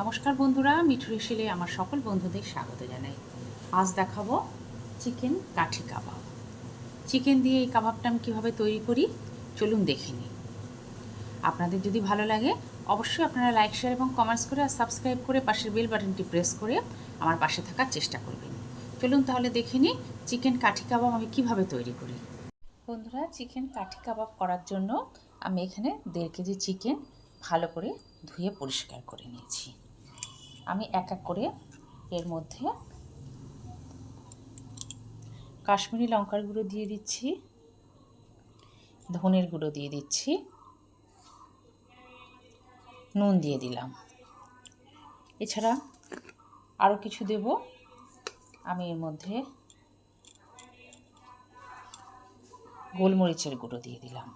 নমস্কার বন্ধুরা মিঠুরি শিলে আমার সকল বন্ধুদের স্বাগত জানাই। আজ দেখাবো চিকেন কাঠি কাবাব। চিকেন দিয়ে এই কাবাবটা আমি কীভাবে তৈরি করি, চলুন দেখে নিই। আপনাদের যদি ভালো লাগে, অবশ্যই আপনারা লাইক, শেয়ার এবং কমেন্টস করে আর সাবস্ক্রাইব করে পাশের বেল বাটনটি প্রেস করে আমার পাশে থাকার চেষ্টা করবেন। চলুন তাহলে দেখে নিই চিকেন কাঠি কাবাব আমি কীভাবে তৈরি করি। বন্ধুরা, চিকেন কাঠি কাবাব করার জন্য আমি এখানে দেড় কেজি চিকেন ভালো করে ধুয়ে পরিষ্কার করে নিয়েছি। আমি এক এক করে এর মধ্যে কাশ্মীরি লঙ্কার গুঁড়ো দিয়ে দিচ্ছি, ধনের গুঁড়ো দিয়ে দিচ্ছি, নুন দিয়ে দিলাম। এছাড়া আরও কিছু দেব, আমি এর মধ্যে গোলমরিচের গুঁড়ো দিয়ে দিলাম।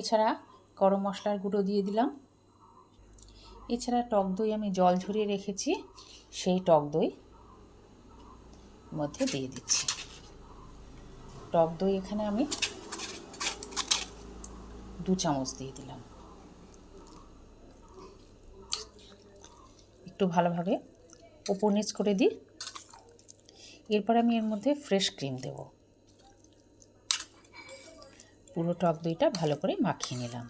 এছাড়া গরম মশলার গুঁড়ো দিয়ে দিলাম। এছাড়া টক দই আমি জল ঝরিয়ে রেখেছি, সেই টক দই মধ্যে দিয়ে দিচ্ছি। টক দই এখানে আমি দু চামচ দিয়ে দিলাম। একটু ভালোভাবে ওপর নিচ করে দিই। এরপর আমি এর মধ্যে ফ্রেশ ক্রিম দেব। পুরো টক দইটা ভালো করে মাখিয়ে নিলাম।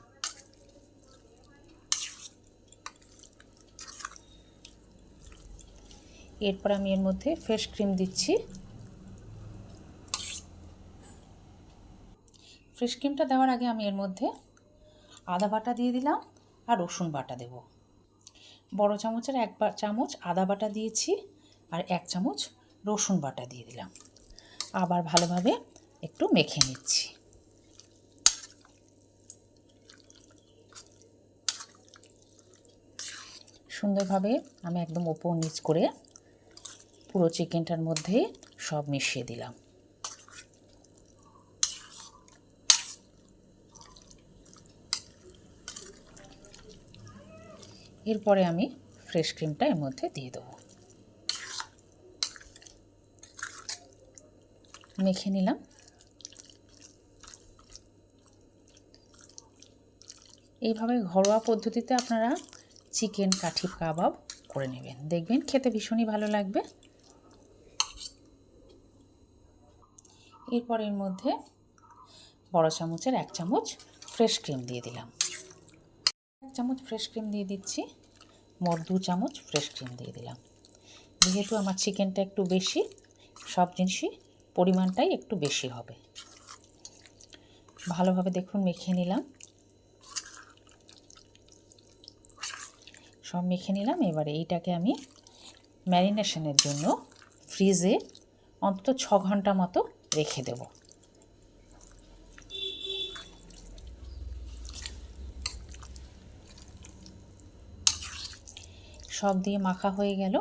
এরপর আমি এর মধ্যে ফ্রেশ ক্রিম দিচ্ছি। ফ্রেশ ক্রিমটা দেওয়ার আগে আমি এর মধ্যে আদা বাটা দিয়ে দিলাম আর রসুন বাটা দেব। বড় চামচের এক চামচ আদা বাটা দিয়েছি আর এক চামচ রসুন বাটা দিয়ে দিলাম। আবার ভালোভাবে একটু মেখে নিচ্ছি। সুন্দরভাবে আমি একদম ওপর নিচ করে পুরো চিকেনটার মধ্যে সব মিশিয়ে দিলাম। এরপরে আমি ফ্রেশ ক্রিমটা এর মধ্যে দিয়ে দেবো। মেখে নিলাম। এইভাবে ঘরোয়া পদ্ধতিতে আপনারা চিকেন কাঠি কাবাব করে নেবেন। দেখবেন খেতে ভীষণই ভালো লাগবে। এরপর এর মধ্যে বড় চামচের এক চামচ ফ্রেশ ক্রিম দিয়ে দিলাম। এক চামচ ফ্রেশ ক্রিম দিয়ে দিচ্ছি, মোট দু চামচ ফ্রেশ ক্রিম দিয়ে দিলাম। যেহেতু আমার চিকেনটা একটু বেশি, সব জিনিসই পরিমাণটাই একটু বেশি হবে। ভালোভাবে দেখুন, মেখে নিলাম। সব মেখে নিলাম, এবারে এইটাকে আমি ম্যারিনেশনের জন্য ফ্রিজে অন্তত ছ ঘণ্টা মতো রেখে দেব। সব দিয়ে মাখা হয়ে গেল।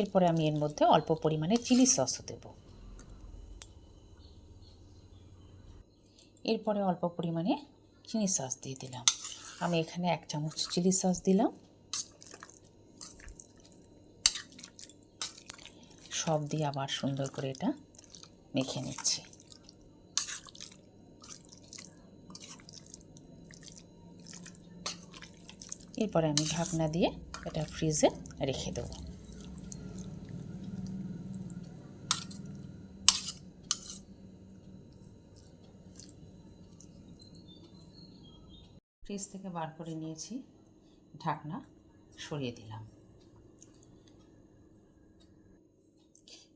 এরপরে আমি এর মধ্যে অল্প পরিমাণে চিলি সসও দেব। এরপরে অল্প পরিমাণে চিনি সস দিয়ে দিলাম। আমি এখানে এক চামচ চিলি সস দিলাম। সব দিয়ে আবার সুন্দর করে এটা মেখে নিচ্ছি। এরপরে আমি ঢাকনা দিয়ে এটা ফ্রিজে রেখে দেবো। ফ্রিজ থেকে বার করে নিয়েছি, ঢাকনা সরিয়ে দিলাম।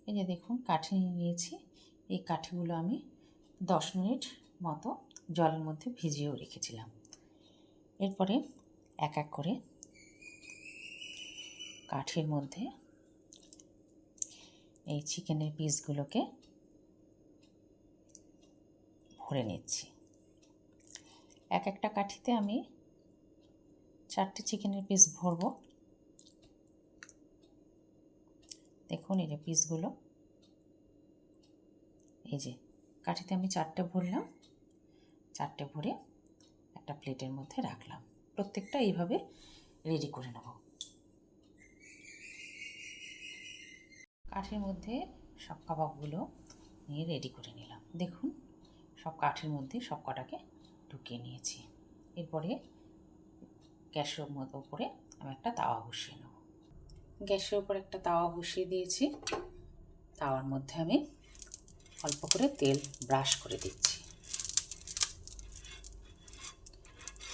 এই যে দেখুন, কাঠি নিয়েছি এই কাঠিগুলো আমি দশ মিনিট মতো জলের মধ্যে ভিজিয়েও রেখেছিলাম। এরপরে এক এক করে কাঠির মধ্যে এই চিকেনের পিসগুলোকে ভরে নিচ্ছি। এক একটা কাঠিতে আমি চারটে চিকেনের পিস ভরবো। দেখুন এই যে পিসগুলো এই যে, কাঠিতে আমি চারটে ভরলাম। চারটে ভরে একটা প্লেটের মধ্যে রাখলাম। প্রত্যেকটা এইভাবে রেডি করে নেব। কাঠের মধ্যে সব কাবাবগুলো নিয়ে রেডি করে নিলাম। দেখুন, সব কাঠের মধ্যে সব কটাকে ঢুকিয়ে নিয়েছি। এরপরে গ্যাসের মতো উপরে আমি একটা তাওয়া বসিয়ে নেব। গ্যাসের উপর একটা তাওয়া বসিয়ে দিয়েছি। তাওয়ার মধ্যে আমি অল্প করে তেল ব্রাশ করে দিচ্ছি।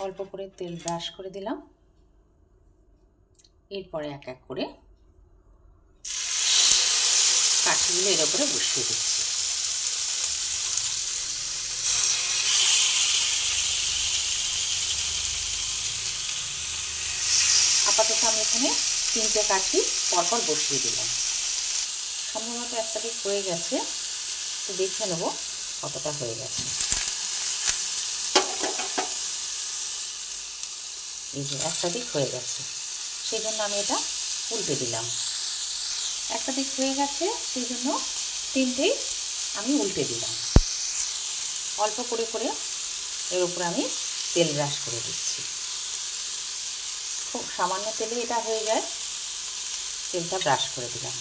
অল্প করে তেল ব্রাশ করে দিলাম। এরপরে এক এক করে কাঠিগুলো এর উপরে বসিয়ে দিচ্ছি। আপাতত আমি এখানে তিনটে কাঠি পরপর বসিয়ে দিলাম। সম্ভবত একটা হয়ে গেছে। দেখে নেব কতটা হয়ে গেছে। এই যে একটা দিক হয়ে গেছে, সেই জন্য আমি এটা উল্টে দিলাম। একটা দিক হয়ে গেছে, সেই জন্য তিনটেই আমি উল্টে দিলাম। অল্প করে করে এর উপরে আমি তেল ব্রাশ করে দিচ্ছি। খুব সামান্য তেলে এটা হয়ে যায়, তেলটা ব্রাশ করে দিলাম।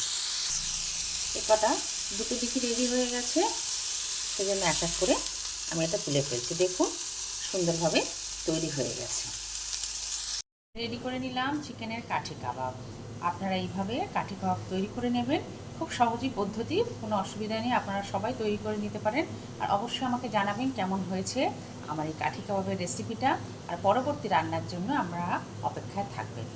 এ কটা দুটো দিকই রেডি হয়ে গেছে। সেজন্য এক এক করে আমি এটা তুলে ফেলছি। দেখুন, সুন্দরভাবে তৈরি হয়ে গেছে। রেডি করে নিলাম চিকেনের কাঠি কাবাব। আপনারা এইভাবে কাঠি কাবাব তৈরি করে নেবেন। খুব সহজই পদ্ধতি, কোনো অসুবিধা নেই। আপনারা সবাই তৈরি করে নিতে পারেন। আর অবশ্যই আমাকে জানাবেন কেমন হয়েছে আমার এই কাঠি কাবাবের রেসিপিটা আর পরবর্তী রান্নার জন্য আমরা অপেক্ষায় থাকবেন।